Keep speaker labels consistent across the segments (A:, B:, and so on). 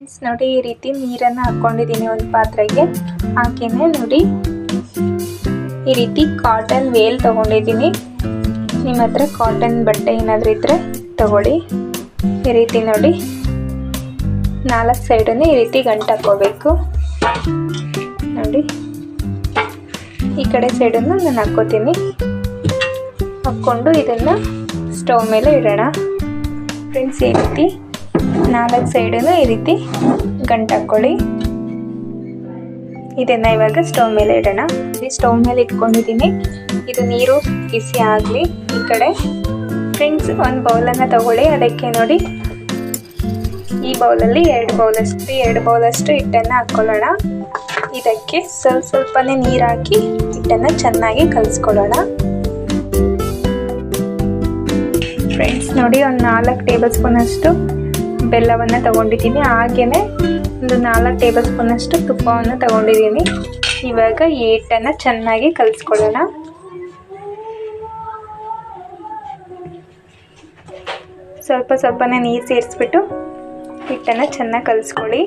A: Friends ನೋಡಿ ಈ ರೀತಿ ನೀರನ್ನು ಹಾಕ್ಕೊಂಡಿದ್ದೀನಿ ಒಂದು ಪಾತ್ರೆಗೆ. ಹಾಕಿನೇ ನೋಡಿ ಈ ರೀತಿ ಕಾಟನ್ ವೇಲ್ ತೊಗೊಂಡಿದ್ದೀನಿ. ನಿಮ್ಮ ಹತ್ರ ಕಾಟನ್ ಬಟ್ಟೆ ಏನಾದರೂ ಇದ್ದರೆ ತಗೊಳ್ಳಿ. ಈ ರೀತಿ ನೋಡಿ ನಾಲ್ಕು ಸೈಡನ್ನು ಈ ರೀತಿ ಗಂಟು ಹಾಕ್ಕೋಬೇಕು. ನೋಡಿ ಈ ಕಡೆ ಸೈಡನ್ನು ನಾನು ಹಾಕ್ಕೋತೀನಿ. ಹಾಕ್ಕೊಂಡು ಇದನ್ನು ಸ್ಟವ್ ಮೇಲೆ ಇಡೋಣ. ಫ್ರೆಂಡ್ಸ್ ಈ ರೀತಿ ನಾಲ್ಕು ಸೈಡನ್ನು ಈ ರೀತಿ ಗಂಟಾಕ್ಕೊಳ್ಳಿ ಇದನ್ನು ಇವಾಗ ಸ್ಟವ್ ಮೇಲೆ ಇಡೋಣ. ಈ ಸ್ಟವ್ ಮೇಲೆ ಇಟ್ಕೊಂಡಿದ್ದೀನಿ. ಇದು ನೀರು, ಬಿಸಿ ಆಗಲಿ ಈ ಕಡೆ. ಫ್ರೆಂಡ್ಸ್, ಒಂದು ಬೌಲನ್ನು ತಗೊಳ್ಳಿ. ಅದಕ್ಕೆ ನೋಡಿ, ಈ ಬೌಲಲ್ಲಿ ಎರಡು ಬೌಲಷ್ಟು ಎರಡು ಬೌಲಷ್ಟು ಹಿಟ್ಟನ್ನು ಹಾಕ್ಕೊಳ್ಳೋಣ. ಇದಕ್ಕೆ ಸ್ವಲ್ಪ ಸ್ವಲ್ಪನೇ ನೀರು ಹಾಕಿ ಹಿಟ್ಟನ್ನು ಚೆನ್ನಾಗಿ ಕಲಿಸ್ಕೊಳ್ಳೋಣ. ಫ್ರೆಂಡ್ಸ್, ನೋಡಿ, ಒಂದು ನಾಲ್ಕು ಟೇಬಲ್ ಸ್ಪೂನಷ್ಟು ಬೆಲ್ಲವನ್ನು ತಗೊಂಡಿದ್ದೀನಿ. ಹಾಗೆಯೇ ಒಂದು ನಾಲ್ಕು ಟೇಬಲ್ ಸ್ಪೂನಷ್ಟು ತುಪ್ಪವನ್ನು ತಗೊಂಡಿದ್ದೀನಿ. ಇವಾಗ ಈ ಹಿಟ್ಟನ್ನು ಚೆನ್ನಾಗಿ ಕಲಿಸ್ಕೊಳ್ಳೋಣ. ಸ್ವಲ್ಪ ಸ್ವಲ್ಪನೇ ನೀರು ಸೇರಿಸ್ಬಿಟ್ಟು ಹಿಟ್ಟನ್ನು ಚೆನ್ನಾಗಿ ಕಲಿಸ್ಕೊಳ್ಳಿ.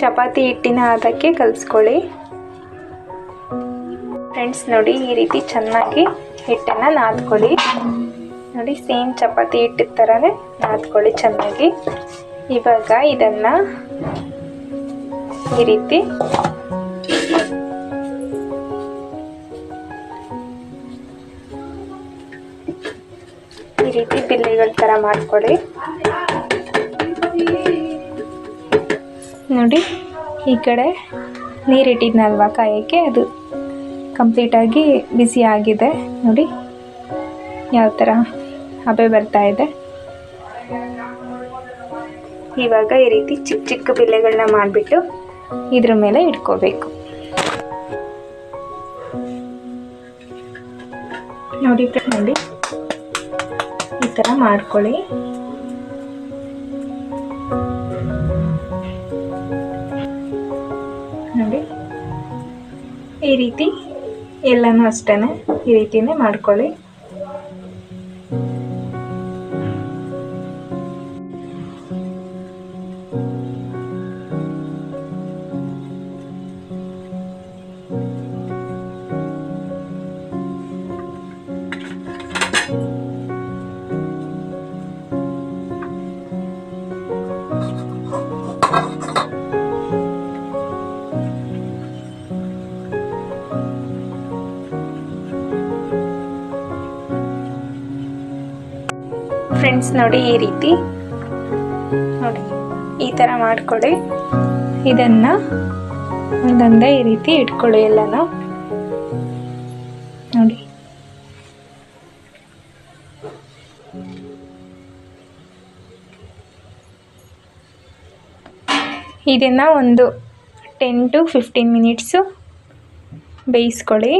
A: ಚಪಾತಿ ಹಿಟ್ಟಿನ ಅದಕ್ಕೆ ಕಲಿಸ್ಕೊಳ್ಳಿ. ಫ್ರೆಂಡ್ಸ್ ನೋಡಿ ಈ ರೀತಿ ಚೆನ್ನಾಗಿ ಹಿಟ್ಟನ್ನು ನಾದ್ಕೊಳ್ಳಿ. ನೋಡಿ ಸೇಮ್ ಚಪಾತಿ ಹಿಟ್ಟಿದ ಥರನೇ ನಾದ್ಕೊಳ್ಳಿ ಚೆನ್ನಾಗಿ. ಇವಾಗ ಇದನ್ನು ಈ ರೀತಿ ಈ ರೀತಿ ಬಿಲ್ಲಿಗಳ ಥರ ಮಾಡ್ಕೊಳ್ಳಿ. ನೋಡಿ, ಈ ಕಡೆ ನೀರಿಟ್ಟಿದ್ನಲ್ವ ಕಾಯೋಕ್ಕೆ? ಅದು ಕಂಪ್ಲೀಟಾಗಿ ಬಿಸಿ ಆಗಿದೆ. ನೋಡಿ, ಯಾವ ಥರ ಹಬೆ ಬರ್ತಾ ಇದೆ. ಇವಾಗ ಈ ರೀತಿ ಚಿಕ್ಕ ಚಿಕ್ಕ ಬಿಲ್ಲೆಗಳನ್ನ ಮಾಡಿಬಿಟ್ಟು ಇದ್ರ ಮೇಲೆ ಇಟ್ಕೋಬೇಕು. ನೋಡಿ ನೋಡಿ. ಈ ಥರ ಮಾಡ್ಕೊಳ್ಳಿ. ಈ ರೀತಿ ಎಲ್ಲನೂ ಅಷ್ಟೇ ಈ ರೀತಿಯೇ ಮಾಡ್ಕೊಳ್ಳಿ. ಫ್ರೆಂಡ್ಸ್ ನೋಡಿ ಈ ರೀತಿ. ನೋಡಿ, ಈ ಥರ ಮಾಡ್ಕೊಳ್ಳಿ ಇದನ್ನು ಒಂದೊಂದೇ ಈ ರೀತಿ ಇಟ್ಕೊಳ್ಳಿ ಎಲ್ಲನೂ. ನೋಡಿ. ಇದನ್ನು ಒಂದು ಟೆನ್ ಟು ಫಿಫ್ಟೀನ್ ಮಿನಿಟ್ಸು ಬೇಯಿಸ್ಕೊಳ್ಳಿ.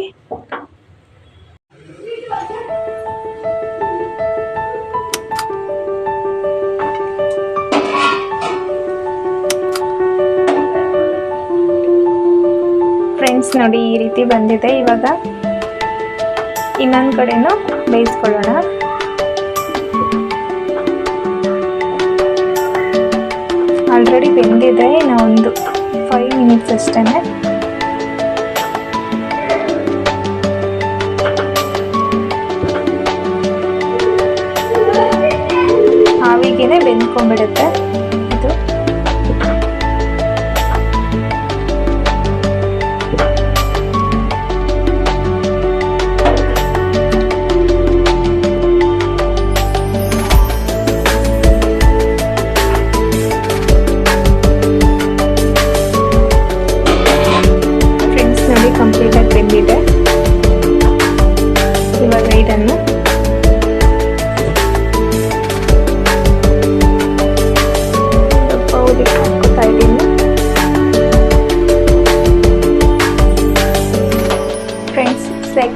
A: ಫ್ರೆಂಡ್ಸ್ ನೋಡಿ ಈ ರೀತಿ ಬಂದಿದೆ. ಇವಾಗ ಇನ್ನೊಂದು ಕಡೆನೂ ಬೇಯಿಸ್ಕೊಳ್ಳೋಣ. ಆಲ್ರೆಡಿ ಬೆಂದಿದೆ. ಒಂದು ಫೈವ್ ಮಿನಿಟ್ಸ್ ಅಷ್ಟೇ ಆವಿಗೆನೆ ಬೆಂದ್ಕೊಂಡ್ಬಿಡುತ್ತೆ.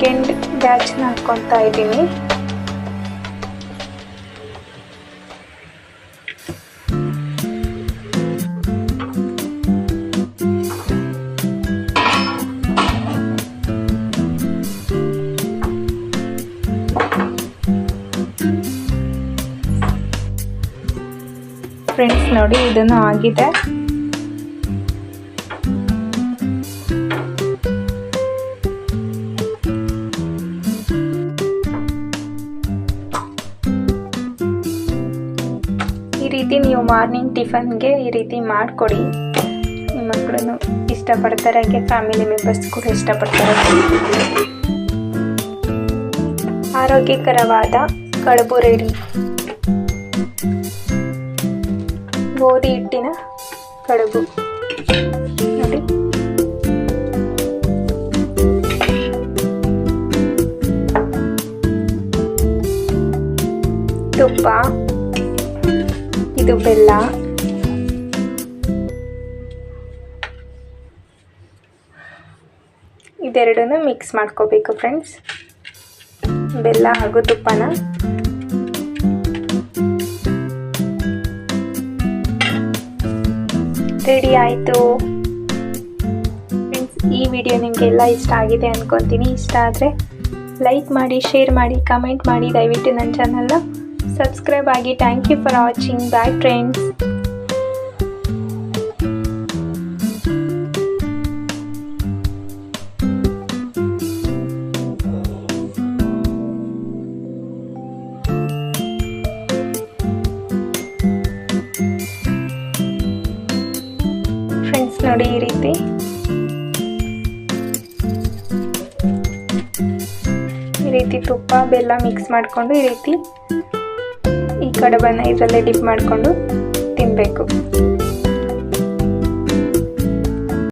A: ಸೆಕೆಂಡ್ ಬ್ಯಾಚ್ ಹಾಕೊಳ್ತಾ ಇದ್ದೀನಿ. ಫ್ರೆಂಡ್ಸ್ ನೋಡಿ ಇದನ್ನು ಆಗಿದೆ. ಮಾರ್ನಿಂಗ್ ಟಿಫನ್ಗೆ ಈ ರೀತಿ ಮಾಡಿಕೊಡಿ. ನಿಮ್ಮ ಮಕ್ಕಳನ್ನು ಇಷ್ಟಪಡ್ತಾರೆ, ಹಾಗೆ ಫ್ಯಾಮಿಲಿ ಮೆಂಬರ್ಸ್ ಕೂಡ ಇಷ್ಟಪಡ್ತಾರೆ. ಆರೋಗ್ಯಕರವಾದ ಕಡುಬು ರೆಡಿ. ಗೋಧಿ ಹಿಟ್ಟಿನ ಕಡುಬು. ನೋಡಿ. ತುಪ್ಪ. ಇದು ಬೆಲ್ಲ. ಇದೆರಡನ್ನು ಮಿಕ್ಸ್ ಮಾಡ್ಕೋಬೇಕು ಫ್ರೆಂಡ್ಸ್ ಬೆಲ್ಲ ಹಾಗೂ ತುಪ್ಪನ. ರೆಡಿ ಆಯಿತು. ಫ್ರೆಂಡ್ಸ್ ಈ ವಿಡಿಯೋ ನಿಮಗೆಲ್ಲ ಇಷ್ಟ ಆಗಿದೆ ಅನ್ಕೊತೀನಿ. ಇಷ್ಟ ಆದರೆ ಲೈಕ್ ಮಾಡಿ ಶೇರ್ ಮಾಡಿ ಕಮೆಂಟ್ ಮಾಡಿ. ದಯವಿಟ್ಟು ನನ್ನ ಚಾನಲ್ನ ಸಬ್ಸ್ಕ್ರೈಬ್ ಆಗಿ thank you for watching bye friends friends ನೋಡಿ ಈ ರೀತಿ. ಈ ರೀತಿ ತುಪ್ಪ, ಬೆಲ್ಲ ಮಿಕ್ಸ್ ಮಾಡಿಕೊಂಡು ಈ ರೀತಿ ಈ ಕಡುಬನ್ನು ಇದರಲ್ಲೇ ಡಿಪ್ ಮಾಡಿಕೊಂಡು ತಿನ್ನಬೇಕು